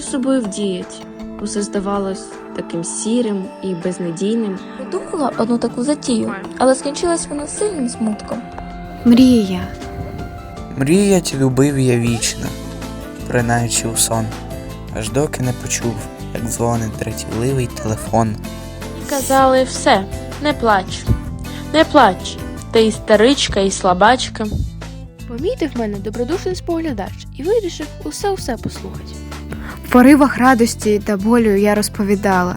з собою вдіять? Усе здавалось таким сірим і безнадійним. Придумала одну таку затію, але скінчилась вона сильним смутком. Мрія. Мріять любив я вічно, принаючи у сон, аж доки не почув, як дзвонить дратівливий телефон. Казали все, не плач, не плач. Ти і старичка, і слабачка. Помітив мене добродушний споглядач і вирішив усе усе послухати. В поривах радості та болю я розповідала,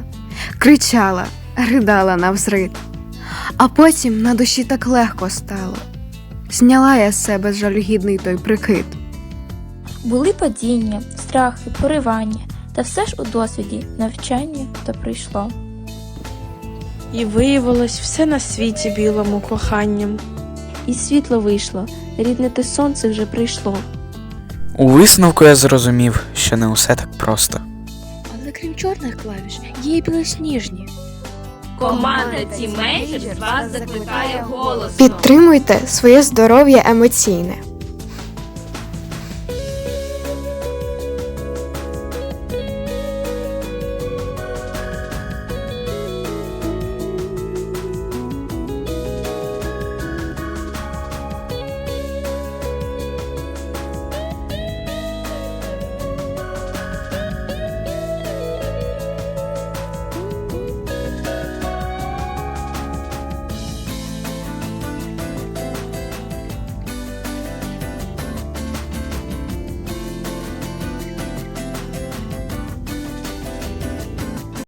кричала, ридала навзрид. А потім на душі так легко стало. Зняла я з себе жалюгідний той прикид. Були падіння, страхи, поривання, та все ж у досвіді навчання то прийшло. І виявилось все на світі білому коханням. І світло вийшло, рідне те сонце вже прийшло. У висновку я зрозумів, що не усе так просто. Але крім чорних клавіш, є й білосніжні. Команда Team Majors вас закликає голосно. Підтримуйте своє здоров'я емоційне.